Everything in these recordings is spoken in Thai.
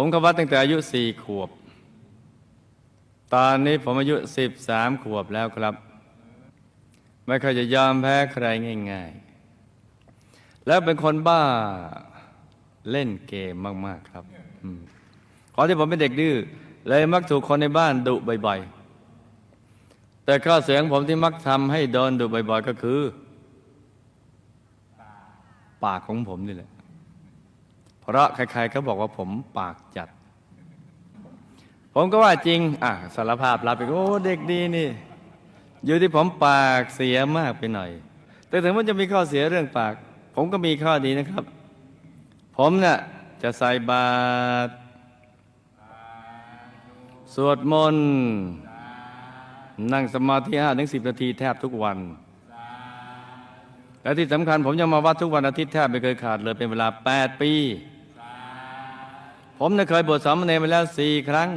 ผมเข้าวัดตั้งแต่อายุสี่ขวบ ตอนนี้ผมอายุสิบสามขวบแล้วครับ ไม่เคยจะยอมแพ้ใครง่าย ๆ แล้วเป็นคนบ้าเล่นเกมมากๆครับอืมขอที่ผมเป็นเด็กดื้อเลยมักถูกคนในบ้านดุบ่อยๆ แต่ข้อเสียงผมที่มักทำให้โดนดุบ่อยๆ ก็คือ ปากของผมนี่แหละ เพราะใครๆก็บอกว่าผมปากจัด ผมก็ว่าจริง อะสารภาพรับไปโอ้เด็กดีนี่ อยู่ที่ผมปากเสียมากไปหน่อย แต่ถึงมันจะมีข้อเสียเรื่องปาก ผมก็มีข้อดีนะครับ ผมเนี่ยจะใส่บาตรสวดมนต์นั่งสมาธิห้าถึงสิบนาทีแทบทุกวัน และที่สำคัญผมยังมาวัดทุกวันอาทิตย์แทบไม่เคยขาดเลยเป็นเวลา 8 ปี ผมเคยบวชสามเณรไปแล้วสี่ครั้ง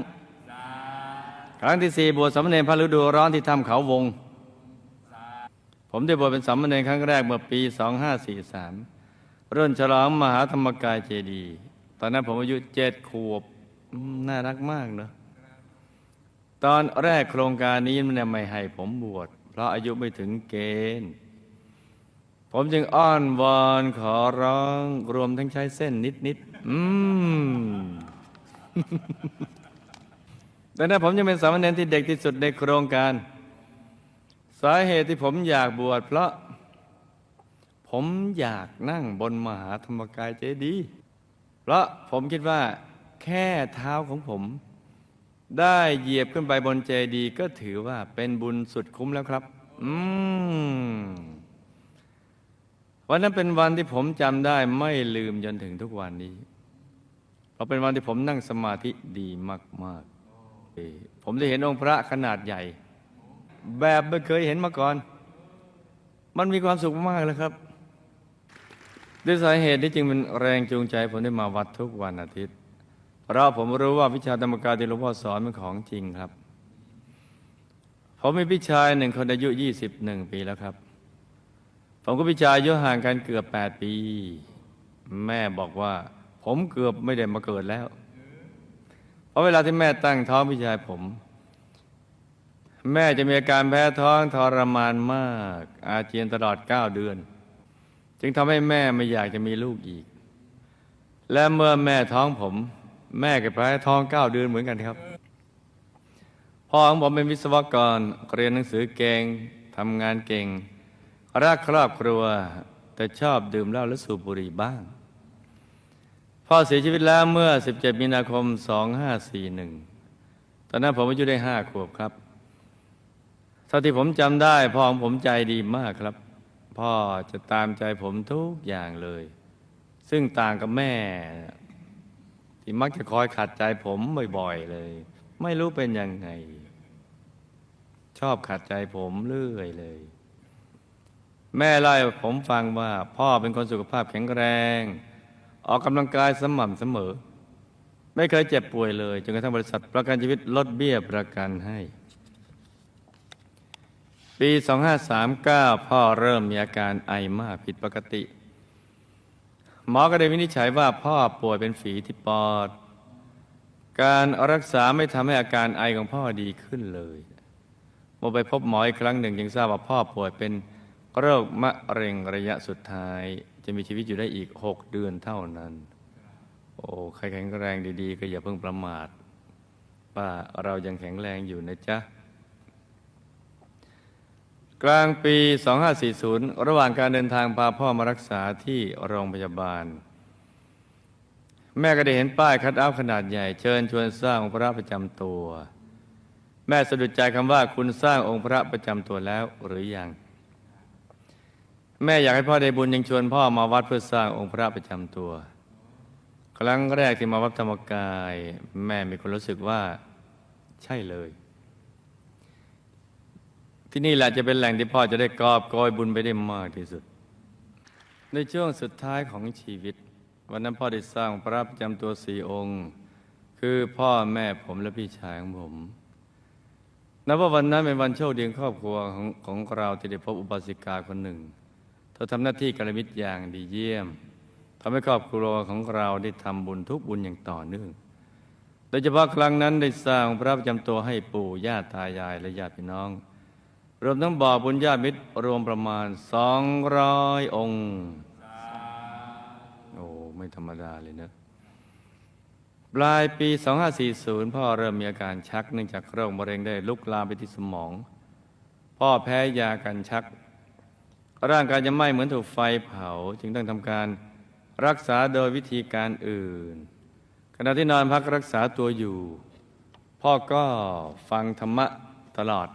ครั้งที่สี่บวชสามเณรพระฤดูร้อนที่ถ้ำเขาวง ผมได้บวชเป็นสามเณรครั้งแรกเมื่อปี 2543รุ่นฉลองมหาธรรมกายเจดีตอนนั้นผมอายุเจ็ดขวบน่ารักมากเนอะตอนแรกโครงการนี้มันไม่ให้ผมบวชเพราะอายุไม่ถึงเกณฑ์ ผมจึงอ้อนวอนขอร้องรวมทั้งใช้เส้นนิดๆ อืมแต่นั้นผมยังเป็นสามเณรที่เด็กที่สุดในโครงการ สาเหตุที่ผมอยากบวชเพราะ ผมอยากนั่งบนมหาธรรมกายเจดีย์เพราะผมคิดว่า แค่เท้าของผม ได้เหยียบขึ้นไปบนเจดีย์ก็ถือว่าเป็นบุญสุดคุ้มแล้วครับ อืมวันนั้นเป็นวันที่ผมจำได้ไม่ลืมจนถึงทุกวันนี้ เพราเป็นวันที่ผมนั่งสมาธิดีมากๆผมได้เห็นองค์พระขนาดใหญ่ แบบไม่เคยเห็นมาก่อน มันมีความสุขมากเลยครับด้วยสาเหตุนี้จึงเป็นแรงจูงใจผมได้มาวัดทุกวันอาทิตย์ เพราะผมรู้ว่าวิชาธรรมกายที่หลวงพ่อสอนเป็นของจริงครับ ผมมีพี่ชายหนึ่งคนอายุ 21 ปีแล้วครับ ผมกับพี่ชายอายุห่างกันเกือบ 8 ปี แม่บอกว่า ผมเกือบไม่ได้มาเกิดแล้ว เพราะเวลาที่แม่ตั้งท้องพี่ชายผม แม่จะมีอาการแพ้ท้องทรมานมาก อาเจียนตลอด9เดือน จึงทำให้แม่ไม่อยากจะมีลูกอีก และเมื่อแม่ท้องผม แม่ก็แพ้ท้อง9เดือนเหมือนกันครับพ่อของผมเป็นวิศวกรเรียนหนังสือเก่งทำงานเก่ง รักครอบครัวแต่ชอบดื่มเหล้าและสูบบุหรี่บ้าง พ่อเสียชีวิตแล้วเมื่อ 17 มีนาคม 2541 ตอนนั้นผมอายุได้5ขวบครับเท่าที่ผมจำได้พ่อของผมใจดีมากครับ พ่อจะตามใจผมทุกอย่างเลย ซึ่งต่างกับแม่ ที่มักจะคอยขัดใจผมบ่อยๆเลย ไม่รู้เป็นยังไง ชอบขัดใจผมเรื่อยเลย แม่เล่าผมฟังว่า พ่อเป็นคนสุขภาพแข็งแรง ออกกำลังกายสม่ำเสมอ ไม่เคยเจ็บป่วยเลยจนกระทั่งบริษัทประกันชีวิตลดเบี้ยประกันให้ ปี 2539 พ่อเริ่มมีอาการไอมากผิดปกติ หมอก็ได้วินิจฉัยว่าพ่อป่วยเป็นฝีที่ปอด การรักษาไม่ทำให้อาการไอของพ่อดีขึ้นเลยเมื่อไปพบหมออีกครั้งหนึ่งยังทราบว่าพ่อป่วยเป็นโรคมะเร็งระยะสุดท้าย จะมีชีวิตอยู่ได้อีกหกเดือนเท่านั้น โอ้ใครแข็งแรงดีๆ ก็อย่าเพิ่งประมาทว่าเรายังแข็งแรงอยู่นะจ๊ะ กลางปี 2540 ระหว่างการเดินทางพาพ่อมารักษาที่โรงพยาบาล แม่ก็ได้เห็นป้ายคัดเอาขนาดใหญ่ เชิญชวนสร้างองค์พระประจำตัว แม่สะดุดใจคำว่าคุณสร้างองค์พระประจำตัวแล้วหรือยัง แม่อยากให้พ่อได้บุญยังชวนพ่อมาวัดเพื่อสร้างองค์พระประจำตัว ครั้งแรกที่มาวัดธรรมกาย แม่มีความรู้สึกว่าใช่เลย ที่นี่แหละจะเป็นแหล่งที่พ่อจะได้กอบโกยบุญไปได้มากที่สุด ในช่วงสุดท้ายของชีวิต วันนั้นพ่อได้สร้างพระประจำตัวสี่องค์ คือพ่อแม่ผมและพี่ชายของผมนับว่าวันนั้นเป็นวันโชคดีของครอบครัวของของเราที่ได้พบอุบาสิกาคนหนึ่ง อทำหน้าที่กัลยาณมิตรอย่างดีเยี่ยมทำให้ครอบครัวของเราได้ทำบุญทุกบุญอย่างต่อเนื่อง โดยเฉพาะครั้งนั้นได้สร้างพระประจำตัวให้ปู่ย่าตายายและญาติพี่น้อง รวมทั้งบ่อบุญญาติมิตรรวมประมาณสองร้อยองค์ โอ้ไม่ธรรมดาเลยนะ ปลายปี 2540 พ่อเริ่มมีอาการชักเนื่องจากโรคมะเร็งได้ลุกลามไปที่สมอง พ่อแพ้ยากันชัก ร่างกายจะไหม้เหมือนถูกไฟเผาจึงต้องทำการรักษาโดยวิธีการอื่น ขณะที่นอนพักรักษาตัวอยู่ พ่อก็ฟังธรรมะตลอด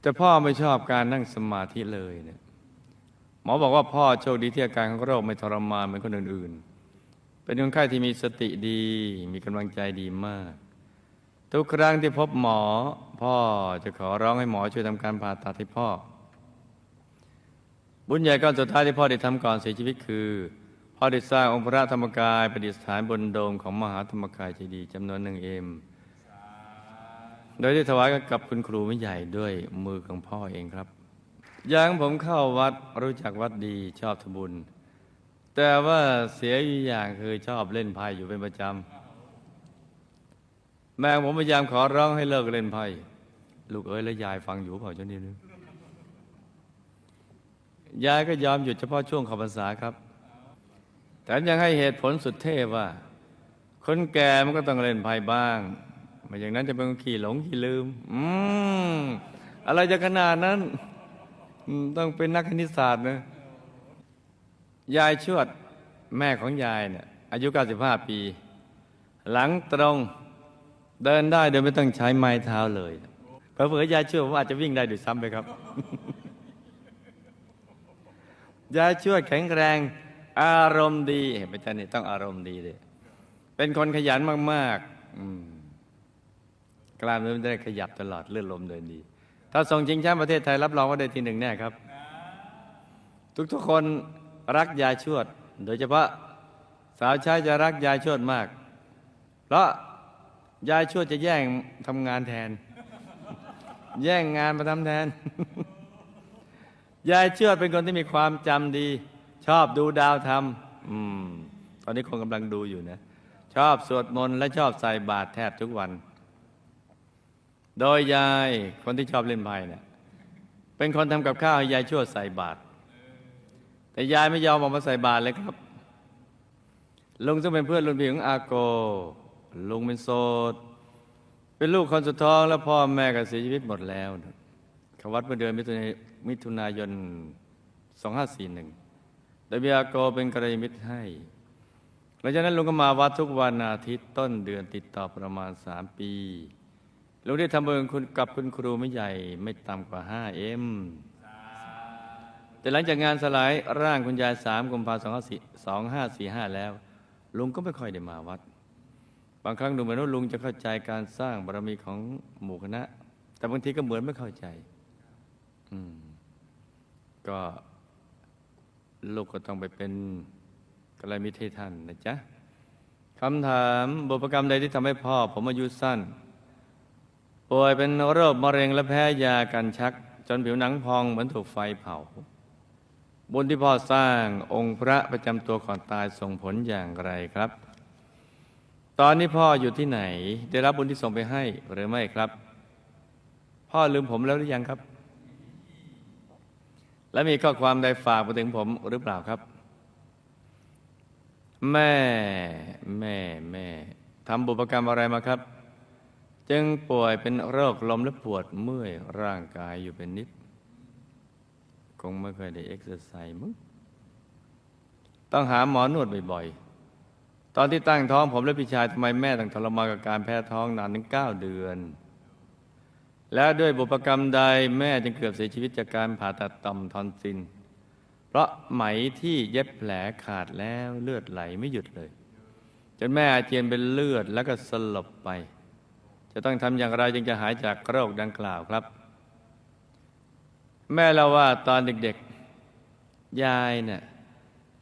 แต่พ่อไม่ชอบการนั่งสมาธิเลยเนี่ยหมอบอกว่าพ่อโชคดีที่อาการของโรคไม่ทรมานเหมือนคนอื่นๆ เป็นคนไข้ที่มีสติดี มีกำลังใจดีมาก ทุกครั้งที่พบหมอ พ่อจะขอร้องให้หมอช่วยทำการผ่าตัดให้พ่อ บุญใหญ่ก้อนสุดท้ายที่พ่อได้ทำก่อนเสียชีวิตคือ พ่อได้สร้างองค์พระธรรมกายประดิษฐานบนโดมของมหาธรรมกายเจดีย์จำนวนหนึ่งเอ็มโดยได้ถวายกับคุณครูไม่ใหญ่ด้วยมือของพ่อเองครับอย่างผมเข้าวัดรู้จักวัดดีชอบทบุญ แต่ว่าเสียอยู่อย่างคือชอบเล่นไพ่อยู่เป็นประจำแม่ผมพยายามขอร้องให้เลิกเล่นไพ่ลูกเอ้ยและยายฟังอยู่เปล่าเจ้านี่นึง ยายก็ยอมหยุดเฉพาะช่วงเขอพรรษาครับแต่ยังให้เหตุผลสุดเทพว่า คนแก่มันก็ต้องเล่นไพ่บ้างไม่อย่างนั้นจะเป็นขี้หลงขี้ลืม อืมอะไรจะขนาดนั้น ต้องเป็นนักคณิตศาสตร์นะยายชวดแม่ของยายเนี่ยอายุ 95 ปี หลังตรงเดินได้โดยไม่ต้องใช้ไม้เท้าเลยเผื่อยายชวดผมอาจจะวิ่งได้ด้วยซ้ำไปครับ ยายชวดแข็งแรง อารมณ์ดีเห็นไหมท่านนี่ต้องอารมณ์ดีเลยเป็นคนขยันมากๆกล้ามเนื้อได้ขยับตลอดเลื่อนลมเดินดี ถ้าส่งชิงแชมป์ประเทศไทยรับรองว่าได้ที่หนึ่งแน่ครับ ทุกๆคนรักยายชวด โดยเฉพาะสาวใช้จะรักยายชวดมาก เพราะยายชวดจะแย่งทำงานแทน แย่งงานมาทำแทน ยายเชวดเป็นคนที่มีความจำดี ชอบดูดาวทำอืม ตอนนี้คงกำลังดูอยู่นะ ชอบสวดมนต์และชอบใส่บาตรแทบทุกวัน โดยยายคนที่ชอบเล่นไพ่เนี่ยเป็นคนทำกับข้าวให้ยายชวดใส่บาตรแต่ยายไม่ยอมออกมาใส่บาตรเลยครับ ลุงซึ่งเป็นเพื่อนรุ่นพี่ของอาโก ลุงเป็นโสดเป็นลูกคนสุดท้องแล้วพ่อแม่ก็เสียชีวิตหมดแล้วเขาวัดเมื่อเดือนมิถุนาย มิถุนายน 2541 โดยมีอาโกเป็นกระยมิตรให้หลังจากนั้นลุงก็มาวัดทุกวันอาทิตย์ต้นเดือนติดต่อประมาณ 3 ปีลุงได้ทำบุญคุณกับคุณครูไม่ใหญ่ไม่ต่ำกว่า 5 เอ็มแต่หลังจากงานสลายร่างคุณยายสามกุมภาพันธ์สองห้าสี่ห้าแล้ว ลุงก็ไม่ค่อยได้มาวัด บางครั้งดูเหมือนว่าลุงจะเข้าใจการสร้างบารมีของหมู่คณะ แต่บางทีก็เหมือนไม่เข้าใจ อืม ก็ลูกก็ต้องไปเป็นกัลยาณมิตรให้ท่านนะจ๊ะคำถามบุพกรรมใดที่ทำให้พ่อ ผมอายุสั้น ป่วยเป็นโรคมะเร็งและแพ้ยากันชัก จนผิวหนังพองเหมือนถูกไฟเผา บุญที่พ่อสร้างองค์พระประจำตัวก่อนตายส่งผลอย่างไรครับ ตอนนี้พ่ออยู่ที่ไหน ได้รับบุญที่ส่งไปให้หรือไม่ครับ พ่อลืมผมแล้วหรือยังครับ และมีข้อความใดฝากมาถึงผมหรือเปล่าครับ แม่แม่แม่ทำบุพกรรมอะไรมาครับ จึงป่วยเป็นโรคลมและปวดเมื่อยร่างกายอยู่เป็นนิด คงไม่เคยได้เอ็กซ์ไซส์มั้งต้องหาหมอนวดบ่อยๆ ตอนที่ตั้งท้องผมและพี่ชายทำไมแม่ต้องทรมานกับการแพ้ท้องนานถึงเก้าเดือน แล้วด้วยบุพกรรมใดแม่จึงเกือบเสียชีวิตจากการผ่าตัดต่อมทอนซิลเพราะไหมที่เย็บแผลขาดแล้วเลือดไหลไม่หยุดเลย จนแม่อาเจียนเป็นเลือดแล้วก็สลบไป จะต้องทำอย่างไรจึงจะหายจากโรคดังกล่าวครับ แม่เล่าว่าตอนเด็กๆ ยายเนี่ย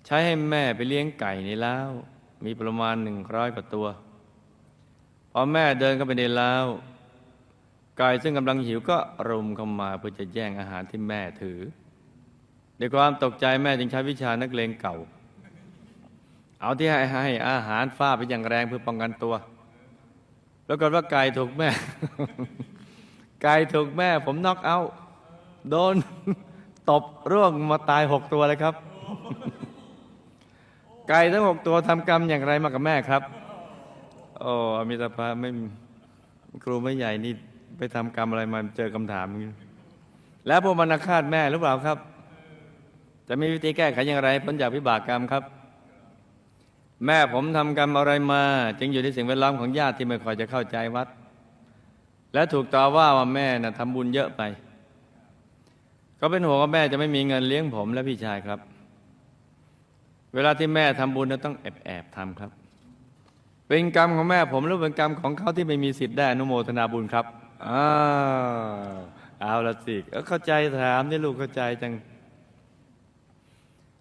ใช้ให้แม่ไปเลี้ยงไก่ในเล้ามีประมาณหนึ่งร้อยกว่าตัวพอแม่เดินเข้าไปในเล้า ไก่ซึ่งกำลังหิวก็รุมเข้ามาเพื่อจะแย่งอาหารที่แม่ถือด้วยความตกใจแม่จึงใช้วิชานักเลงเก่า เอาที่ให้ให้อาหารฟ้าไปอย่างแรงเพื่อป้องกันตัวปรากฏว่าไก่ถูกแม่ ไก่ถูกแม่ ผมน็อกเอา โดนตบร่วงมาตายหกตัวเลยครับ ไก่ทั้งหกตัวทำกรรมอย่างไรมากับแม่ครับ โอ้อมิตรภาไม่ครูไม่ใหญ่นี่ ไปทำกรรมอะไรมาเจอคำถามอย่างนี้แล้วพวกมันอาฆาแม่หรือเปล่าครับ จะมีวิธีแก้ไขอย่างไรพ้นจากวิบากกรรมครับ แม่ผมทำกรรมอะไรมา จึงอยู่ในสิ่งแวดล้อมของญาติที่ไม่ค่อยจะเข้าใจวัด และถูกต่อว่าว่าแม่น่ะทำบุญเยอะไป ก็เป็นห่วงว่าแม่จะไม่มีเงินเลี้ยงผมและพี่ชายครับ เวลาที่แม่ทำบุญนะต้องแอบแอบทำครับ เป็นกรรมของแม่ผมหรือเป็นกรรมของเขาที่ไม่มีสิทธิ์ได้อนุโมทนาบุญครับ อ้าวเอาละสิเอ้าเข้าใจถามนี่ลูกเข้าใจจัง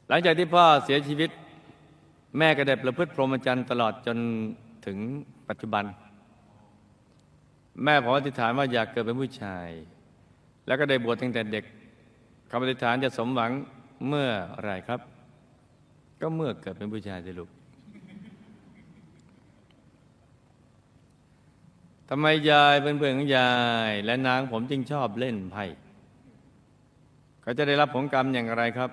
หลังจากที่พ่อเสียชีวิต แม่ก็ได้ประพฤติพรหมจรรย์ตลอดจนถึงปัจจุบัน แม่ผมอธิษฐานว่าอยากเกิดเป็นผู้ชาย แล้วก็ได้บวชตั้งแต่เด็กคำอธิษฐานจะสมหวังเมื่อไรครับ ก็เมื่อเกิดเป็นผู้ชายสิลูก ทำไมยายเป็นเพื่อนของยายและนางผมจึงชอบเล่นไพ่เขาจะได้รับผลกรรมอย่างไรครับ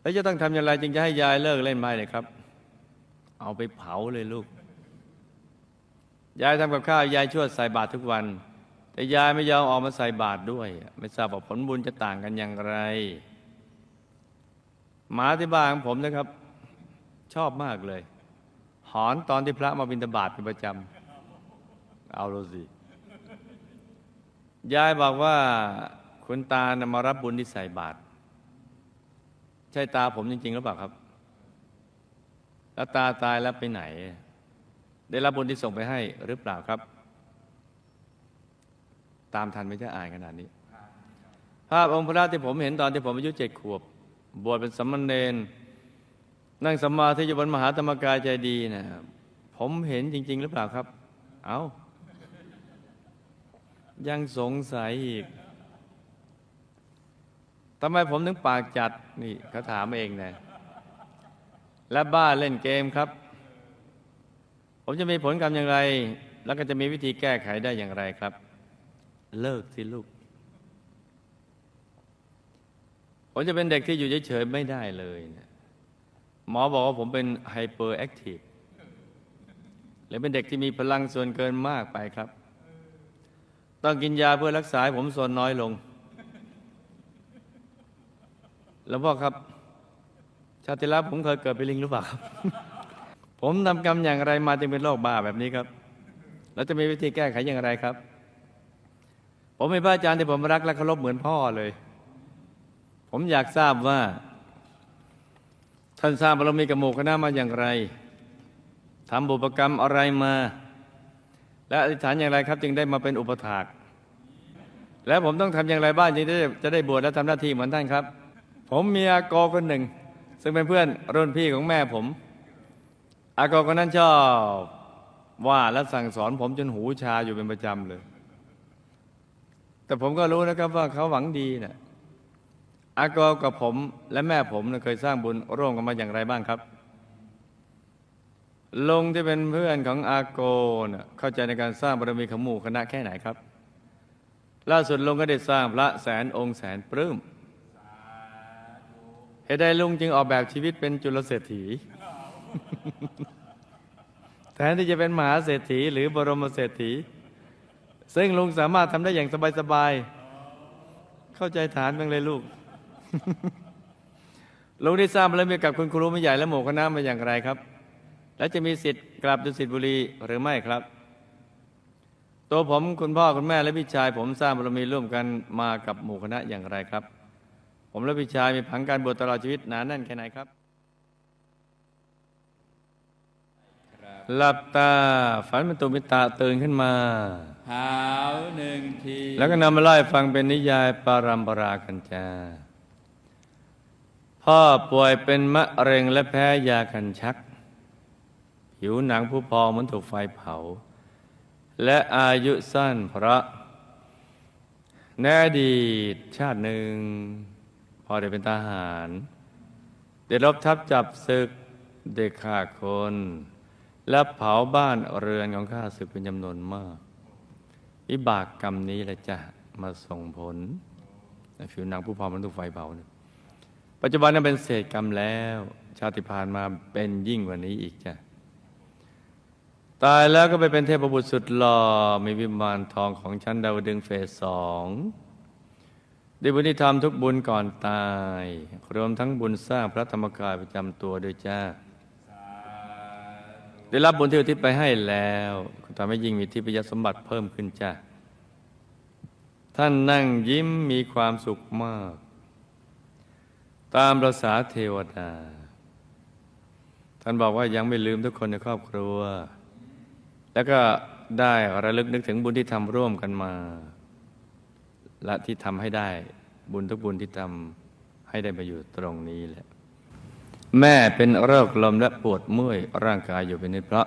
แล้วจะต้องทำอย่างไรจึงจะให้ยายเลิกเล่นไพ่เลยครับ เอาไปเผาเลยลูก ยายทำกับข้าวยายช่วยใส่บาตรทุกวัน แต่ยายไม่ยอมออกมาใส่บาตรด้วย ไม่ทราบว่าผลบุญจะต่างกันอย่างไร หมาที่บ้านของผมนะครับ ชอบมากเลย หอนตอนที่พระมาบิณฑบาตเป็นประจำ เอาเลยสิ ยายบอกว่าคุณตานะมารับบุญที่ใส่บาตรใช่ตาผมจริงๆหรือเปล่าครับ แล้วตาตายแล้วไปไหน ได้รับบุญที่ส่งไปให้หรือเปล่าครับ ตามทันไม่ใช่อ่านขนาดนี้ ภาพองค์พระที่ผมเห็นตอนที่ผมอายุเจ็ดขวบ บวชเป็นสามเณรนั่งสมาธิอยู่บนมหาธรรมกายใจดีนะผมเห็นจริง ๆ หรือเปล่าครับ เอา ยังสงสัยอีกทำไมผมถึงปากจัดนี่เขาถามเองนะและบ้าเล่นเกมครับ ผมจะมีผลกรรมอย่างไร แล้วก็จะมีวิธีแก้ไขได้อย่างไรครับ เลิกสิลูก ผมจะเป็นเด็กที่อยู่เฉยๆไม่ได้เลยนะหมอบอกว่าผมเป็นไฮเปอร์แอคทีฟหรือเป็นเด็กที่มีพลังส่วนเกินมากไปครับ ต้องกินยาเพื่อรักษาผมส่วนน้อยลง แล้วพ่อครับ ชาติล้วผมเคยเกิดเป็นลิงหรือเปล่าครับ ผมทำกรรมอย่างไรมาจึงเป็นโรคบ้าแบบนี้ครับ แล้วจะมีวิธีแก้ไขอย่างไรครับ ผมเป็นพระอาจารย์ที่ผมรักและเคารพเหมือนพ่อเลย ผมอยากทราบว่า ท่านสร้างบารมีกับหมู่คณะมาอย่างไรทำบุปกรรมอะไรมา และอธิษฐานอย่างไรครับ จึงได้มาเป็นอุปถากและผมต้องทำอย่างไรบ้างจึงจะได้จะได้บวชและทำหน้าที่เหมือนท่านครับ ผมมีอาโกคนหนึ่ง ซึ่งเป็นเพื่อนรุ่นพี่ของแม่ผม อาโกคนนั้นชอบว่าและสั่งสอนผมจนหูชาอยู่เป็นประจำเลย แต่ผมก็รู้นะครับว่าเขาหวังดีนะอากอกับผมและแม่ผมเคยสร้างบุญร่วมกันมาอย่างไรบ้างครับ ลุงที่เป็นเพื่อนของอาโกนะเข้าใจในการสร้างบารมีขมู่คณะแค่ไหนครับ ล่าสุดลุงก็ได้สร้างพระแสนองค์แสนปลื้มเหตุใดลุงจึงออกแบบชีวิตเป็นจุลเศรษฐี แทนที่จะเป็นมหาเศรษฐี หรือบรมเศรษฐี ซึ่งลุงสามารถทำได้อย่างสบายๆ เข้าใจฐานบ้างเลยลูกลุงได้สร้างบารมีกับคุณครูไม่ใหญ่และหมู่คณะมาอย่างไรครับ และจะมีสิทธิ์กลับดุสิตบุรีหรือไม่ครับ ตัวผมคุณพ่อคุณแม่และพี่ชาย ผมสร้างบารมีร่วมกันมากับหมู่คณะอย่างไรครับ ผมและพี่ชายมีผังการบวชตลอดชีวิตหนาแน่นแค่ไหนครับ หลับตาฝันเป็นตุมิตาตื่นขึ้นมาเท้าหนึ่งทีแล้วก็นำมาไล่าให้ฟังเป็นนิยายปารัมปรากันจาพ่อป่วยเป็นมะเร็งและแพ้ยากันชัก ผิวหนังผู้พองเหมือนถูกไฟเผา และอายุสั้นเพราะในอดีตชาติหนึ่ง พอได้เป็นทหารได้รบทับจับศึกได้ฆ่าคน และเผาบ้านเรือนของข้าศึกเป็นจำนวนมากวิบากกรรมนี้แหละจะมาส่งผลผิวหนังผู้พองมันถูกไฟเผาเนี่ยปัจจุบันนั้นเป็นเศษกรรมแล้ว ชาติผ่านมาเป็นยิ่งกว่านี้อีกจ้ะ ตายแล้วก็ไปเป็นเทพบุตรสุดหล่อมีวิมานทองของชั้นดาวดึงเฟสสองได้บุญที่ทำทุกบุญก่อนตาย รวมทั้งบุญสร้างพระธรรมกายประจำตัวด้วยจ้า ได้รับบุญที่อุทิศไปให้แล้วทำให้ยิ่งมีทิพยสมบัติเพิ่มขึ้นจ้าท่านนั่งยิ้มมีความสุขมาก ตามประษาเทวดา ท่านบอกว่ายังไม่ลืมทุกคนในครอบครัว แล้วก็ได้ระลึกนึกถึงบุญที่ทำร่วมกันมา และที่ทำให้ได้บุญทุกบุญที่ทำให้ได้มาอยู่ตรงนี้แหละ แม่เป็นโรคลมและปวดเมื่อยร่างกายอยู่เป็นนิดเพราะ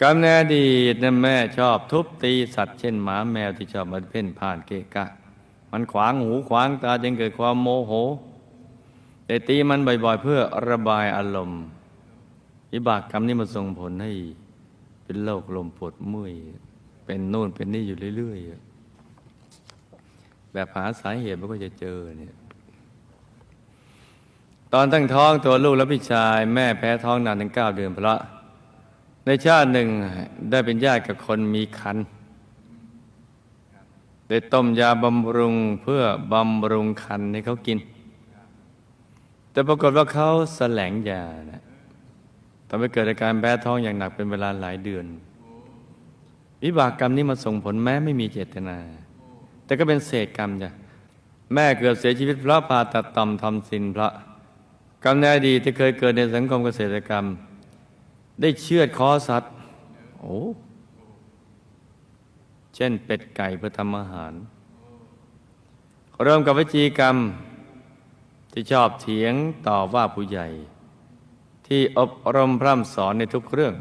กรรมในอดีตนะแม่ชอบทุบตีสัตว์เช่นหมาแมวที่ชอบมาเพ่นผ่านเกะกะ มันขวางหูขวางตาจึงเกิดความโมโหแต่ตีมันบ่อยๆ เพื่อระบายอารมณ์วิบากกรรมนี้มาส่งผลให้ เป็นโรคลมปวดเมื่อย เป็นโน่นเป็นนี่อยู่เรื่อยๆ แบบหาสาเหตุมันก็จะเจอเนี่ยตอนตั้งท้องตัวลูกและพี่ชาย แม่แพ้ท้องนานถึงเก้าเดือนเพราะในชาติหนึ่งได้เป็นญาติกับคนมีคันได้ต้มยาบำรุงเพื่อบำรุงคันให้เขากิน แต่ปรากฏว่าเขาแสลงยานะ ทำให้เกิดอาการแพ้ท้องอย่างหนักเป็นเวลาหลายเดือน วิบากกรรมนี้มาส่งผลแม้ไม่มีเจตนา แต่ก็เป็นเศษกรรมจ้ะแม่เกือบเสียชีวิตเพราะผ่าตัดต่อมทำซินพระ กรรมในอดีตที่เคยเกิดในสังคมเกษตรกรรม ได้เชือดคอสัตว์โอ้เช่นเป็ดไก่เพื่อทำอาหาร เริ่มกับวิจีกรรมที่ชอบเถียงต่อว่าผู้ใหญ่ ที่อบรมพร่ำสอนในทุกเรื่อง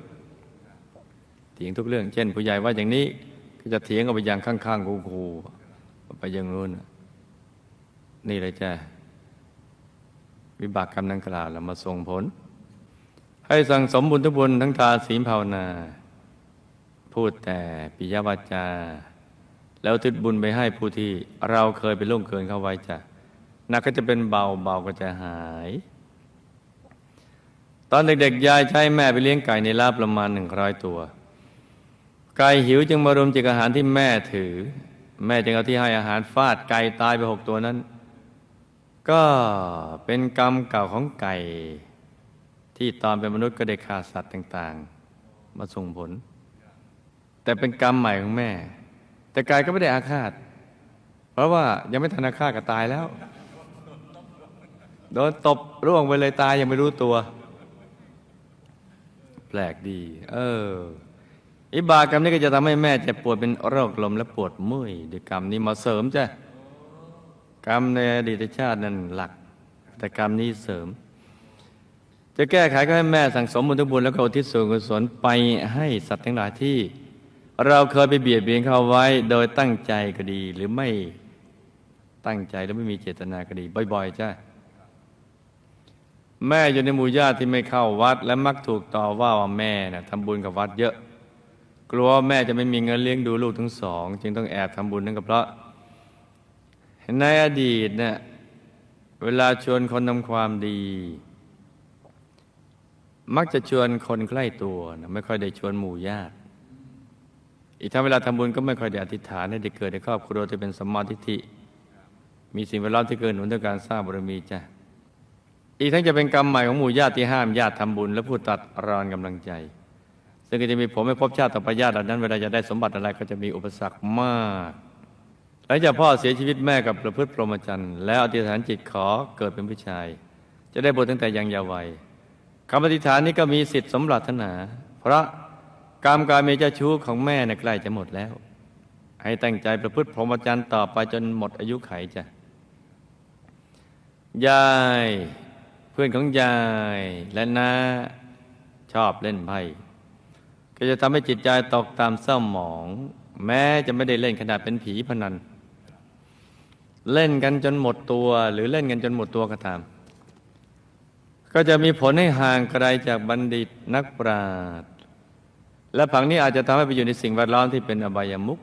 เถียงทุกเรื่อง เช่น ผู้ใหญ่ว่าอย่างนี้ก็จะเถียงเอาไปอย่างข้างๆครูๆไปอย่างนู้นนี่เลยจ้ะวิบากกรรมดังกล่าวแล้วมาส่งผล ให้สั่งสมบุญทุบุญทั้งทานศีลภาวนา พูดแต่ปิยวาจา แล้วทิศบุญไปให้ผู้ที่เราเคยไปล่วงเกินเข้าไว้จ้ะนักก็จะเป็นเบาเบาก็จะหาย ตอนเด็กๆยายใช้แม่ไปเลี้ยงไก่ในลาบประมาณหนึ่งร้อยตัว ไก่หิวจึงมารุมจิกอาหารที่แม่ถือ แม่จึงเอาที่ให้อาหารฟาดไก่ตายไปหกตัวนั้น ก็เป็นกรรมเก่าของไก่ ที่ตอนเป็นมนุษย์ก็ได้ฆ่าสัตว์ต่างๆ มาส่งผล แต่เป็นกรรมใหม่ของแม่ แต่ไก่ก็ไม่ได้อาฆาต เพราะว่ายังไม่ทันอาฆาตก็ตายแล้วโดนตบร่วงไปเลยตายยังไม่รู้ตัว แปลกดี เออ อิบากรรมนี้ก็จะทำให้แม่เจ็บปวดเป็นโรคลมและปวดเมื่อยด้วยกรรมนี้มาเสริมจ้ะกรรมในอดีตชาตินั้นหลัก แต่กรรมนี้เสริม จะแก้ไขก็ให้แม่สั่งสมบุญทุกบุญแล้วก็อุทิศส่วนกุศลไปให้สัตว์ทั้งหลายที่ เราเคยไปเบียดเบียนเขาไว้ โดยตั้งใจก็ดีหรือไม่ตั้งใจแล้วไม่มีเจตนาก็ดีบ่อยๆจ้ะ แม่อยู่ในหมู่ญาติที่ไม่เข้าวัด และมักถูกต่อว่าว่าแม่นะ่ะทำบุญกับวัดเยอะ กลัวแม่จะไม่มีเงินเลี้ยงดูลูกทั้งสอง จึงต้องแอบทำบุญนั่นก็เพราะในอดีตเนี่ยเวลาชวนคนทำความดี มักจะชวนคนใกล้ตัวนะไม่ค่อยได้ชวนหมู่ญาติ อีกทั้งเวลาทำบุญก็ไม่ค่อยได้อธิษฐานให้ได้เกิดในครอบครัวที่เป็นสมมาทิฏฐิมีสิ่งแวดล้อมที่เกินหนุนต่อการสร้างบารมีจ้ะ อีกทั้งจะเป็นกรรมใหม่ของหมู่ญาติที่ห้ามญาติทำบุญ และพูดตัดรอนกำลังใจ ซึ่งก็จะมีผมให้พบชาติต่อไปญาติเหล่านั้นเวลาจะได้สมบัติอะไรก็จะมีอุปสรรคมากหลังจากพ่อเสียชีวิตแม่กับประพฤติพรหมจรรย์แล้วอธิษฐานจิตขอเกิดเป็นผู้ชาย จะได้บทตั้งแต่ยังเยาว์วัยคำอธิษฐานนี้ก็มีสิทธิ์สมปรารถนา เพราะกรรมการเมเจ้าชู้ของแม่น่ะใกล้จะหมดแล้ว ให้ตั้งใจประพฤติพรหมจรรย์ต่อไปจนหมดอายุไขจ้ะยาย เพื่อนของยายและน้าชอบเล่นไพ่ก็จะทำให้จิตใจตกตามเศร้าหมอง แม้จะไม่ได้เล่นขนาดเป็นผีพนัน เล่นกันจนหมดตัว หรือเล่นกันจนหมดตัวก็ตาม ก็จะมีผลให้ห่างไกลจากบัณฑิตนักปราชญ์และผังนี้อาจจะทำให้ไปอยู่ในสิ่งแวดล้อมที่เป็นอบายมุข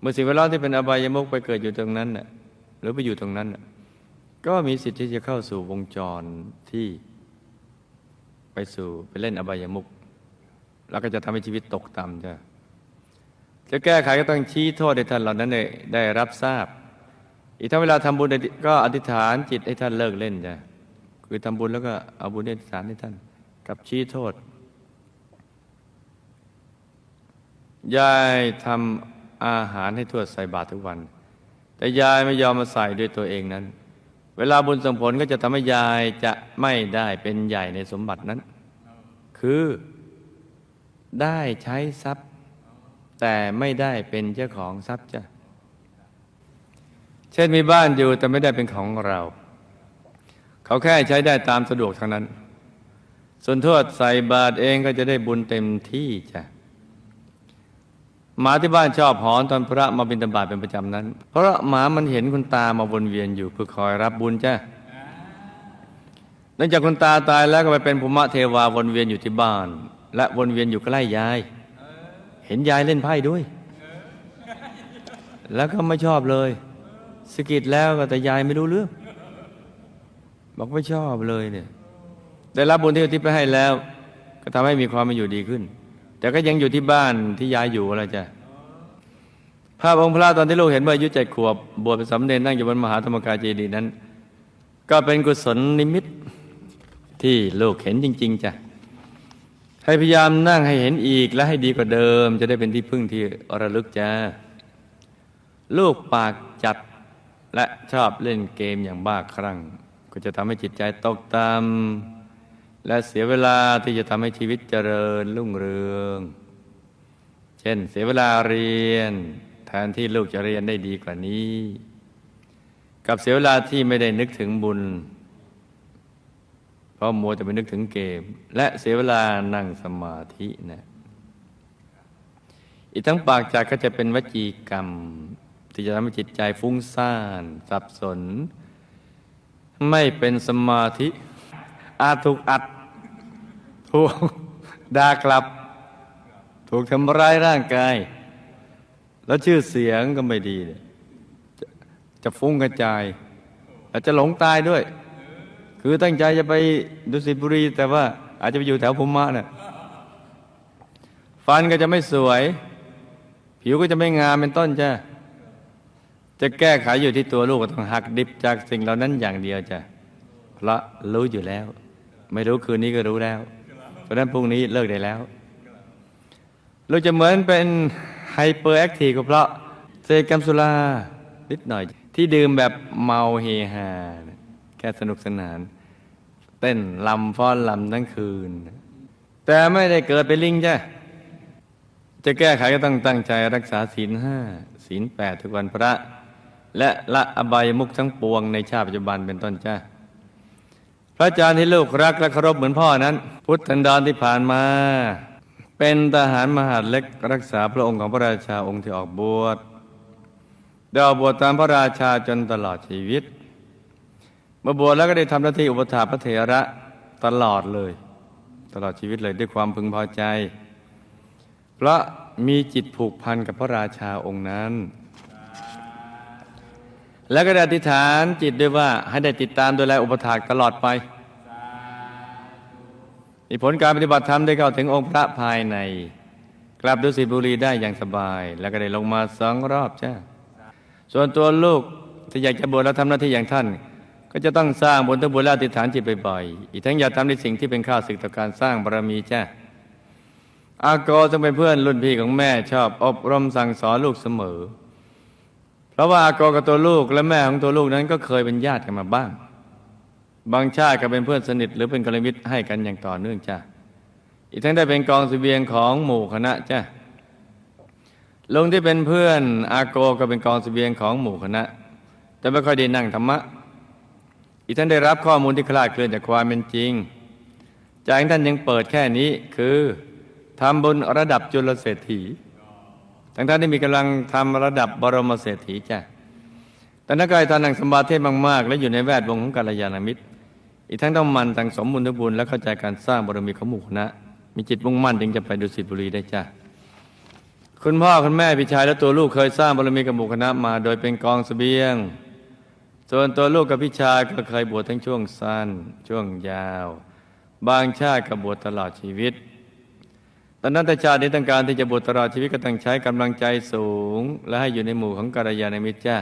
เมื่อสิ่งแวดล้อมที่เป็นอบายมุขไปเกิดอยู่ตรงนั้นน่ะหรือไปอยู่ตรงนั้นน่ะ ก็มีสิทธิ์ที่จะเข้าสู่วงจรที่ไปสู่ไปเล่นอบายมุขแล้วก็จะทำให้ชีวิตตกต่ำจ้ะจะแก้ไขก็ต้องชี้โทษให้ท่านเหล่านั้นได้ได้รับทราบ อีกทั้งเวลาทำบุญก็อธิษฐานจิตให้ท่านเลิกเล่นจ้ะคือทำบุญแล้วก็เอาบุญอธิษฐานให้ท่าน กับชี้โทษยายทำอาหารให้ทวดใส่บาตรทุกวัน แต่ยายไม่ยอมมาใส่ด้วยตัวเองนั้น เวลาบุญส่งผลก็จะทำให้ยายจะไม่ได้เป็นใหญ่ในสมบัตินั้น คือได้ใช้ทรัพย์ แต่ไม่ได้เป็นเจ้าของทรัพย์จ้ะเช่นมีบ้านอยู่แต่ไม่ได้เป็นของเรา เขาแค่ใช้ได้ตามสะดวกเท่านั้น ส่วนทวดใส่บาตรเองก็จะได้บุญเต็มที่จ้ะ หมาที่บ้านชอบหอนตอนพระมาบิณฑบาตเป็นประจำนั้น เพราะหมามันเห็นคุณตามาวนเวียนอยู่เพื่อคอยรับบุญจ้ะเนื่องจากคุณตาตายแล้วก็ไปเป็นภูมิเทวาวนเวียนอยู่ที่บ้าน และวนเวียนอยู่ใกล้ยาย เห็นยายเล่นไพ่ด้วย แล้วก็ไม่ชอบเลยสกิดแล้วก็แต่ยายไม่รู้เรื่อง บอกไม่ชอบเลยเนี่ย ได้รับบุญที่อุทิศไปให้แล้ว ก็ทำให้มีความมาอยู่ดีขึ้น แต่ก็ยังอยู่ที่บ้านที่ยายอยู่อะไรจ้ะภาพองค์พระตอนที่ลูกเห็นเมื่ออายุเจ็ดขวบบวชเป็นสามเณรนั่งอยู่บนมหาธรรมกายเจดีย์นั้น ก็เป็นกุศลนิมิตที่ลูกเห็นจริง ๆจ้ะให้พยายามนั่งให้เห็นอีกและให้ดีกว่าเดิม จะได้เป็นที่พึ่งที่ระลึกจ้าลูกปากจัดและชอบเล่นเกมอย่างบ้าคลั่ง ก็จะทำให้จิตใจตกต่ำ และเสียเวลาที่จะทำให้ชีวิตเจริญรุ่งเรือง เช่นเสียเวลาเรียน แทนที่ลูกจะเรียนได้ดีกว่านี้ กับเสียเวลาที่ไม่ได้นึกถึงบุญ เพราะมัวแต่ไปนึกถึงเกม และเสียเวลานั่งสมาธินะอีกทั้งปากจากก็จะเป็นวจีกรรม ที่จะทำให้จิตใจฟุ้งซ่านสับสน ไม่เป็นสมาธิอาจถูกอัด ถูกด่ากลับ ถูกทำร้ายร่างกาย แล้วชื่อเสียงก็ไม่ดี จะจะฟุ้งกระจายแล้วจะหลงตายด้วย คือตั้งใจจะไปดุสิตบุรี แต่ว่าอาจจะไปอยู่แถวภูมิมะเนี่ยฟันก็จะไม่สวย ผิวก็จะไม่งามเป็นต้นจ้ะจะแก้ไขอยู่ที่ตัวลูกก็ต้องหักดิบจากสิ่งเหล่านั้นอย่างเดียวจ้ะเพราะรู้อยู่แล้ว ไม่รู้คืนนี้ก็รู้แล้ว เพราะนั้นพรุ่งนี้เลิกได้แล้ว เราจะเหมือนเป็นไฮเปอร์แอคทีฟก็เพราะเสพกัมสุรานิดหน่อย ที่ดื่มแบบเมาเฮฮาแค่สนุกสนาน เต้นลำฟ้อนลำทั้งคืน แต่ไม่ได้เกิดเป็นลิงจ้ะจะแก้ไขก็ต้องตั้งใจรักษาศีลห้าศีลแปดทุกวันพระ และละอบายมุขทั้งปวงในชาติปัจจุบันเป็นต้นจ้า พระอาจารย์ที่ลูกรักและเคารพเหมือนพ่อนั้น พุทธันดรที่ผ่านมา เป็นทหารมหาดเล็กรักษาพระองค์ของพระราชาองค์ที่ออกบวชได้ออกบวชตามพระราชาจนตลอดชีวิตมื่อบวชแล้วก็ได้ทำหน้าที่อุปถาพระเถระตลอดเลย ตลอดชีวิตเลยด้วยความพึงพอใจ เพราะมีจิตผูกพันกับพระราชาองค์นั้น แล้วก็ได้อธิษฐานจิตด้วยว่าให้ได้ติดตามดูแลอุปถากตลอดไปมีผลการปฏิบัติธรรมได้เข้าถึงองค์พระภายใน กลับดุสิตบุรีได้อย่างสบาย แล้วก็ได้ลงมาสองรอบจ้าส่วนตัวลูกที่อยากจะบวชแล้วทำหน้าที่อย่างท่าน ก็จะต้องสร้างบุญทั้งบุญและอธิษฐานจิตบ่อยๆอีกทั้งอย่าทำในสิ่งที่เป็นข้าศึกต่อการสร้างบารมีจ้าอากอซึ่งเป็นเพื่อนรุ่นพี่ของแม่ชอบอบรมสั่งสอนลูกเสมอ เพราะว่าอากอกับตัวลูกและแม่ของตัวลูกนั้นก็เคยเป็นญาติกันมาบ้าง บางชาติก็เป็นเพื่อนสนิทหรือเป็นกัลยมิตรให้กันอย่างต่อเนื่องจ้ะอีกทั้งได้เป็นกองเสบียงของหมู่คณะจ้ะลุงที่เป็นเพื่อนอาโกก็เป็นกองเสบียงของหมู่คณะ แต่ไม่ค่อยได้นั่งธรรมะ อีกท่านได้รับข้อมูลที่คลาดเคลื่อนจากความเป็นจริง จากท่านยังเปิดแค่นี้คือทำบุญระดับจุลเศรษฐี ทั้งท่านที่มีกำลังทำระดับบรมเศรษฐีจ้ะแต่นักกายท่านนั่งสมาธิมากๆ และอยู่ในแวดวงของกัลยาณมิตร อีกทั้งต้องมันตั้งสมบุญทุบุญและเข้าใจการสร้างบารมีของหมู่คณะ มีจิตมุ่งมั่นจึงจะไปดุสิตบุรีได้จ้าคุณพ่อคุณแม่พี่ชายและตัวลูกเคยสร้างบารมีกับหมู่คณะมา โดยเป็นกองเสบียง ส่วนตัวลูกกับพี่ชายก็เคยบวชทั้งช่วงสั้น ช่วงยาว บางชาติก็บวชตลอดชีวิต ตอนนั้นแต่ชาตินี้ต้องการที่จะบวชตลอดชีวิตก็ต้องใช้กำลังใจสูง และให้อยู่ในหมู่ของกัลยาณมิตรจ้า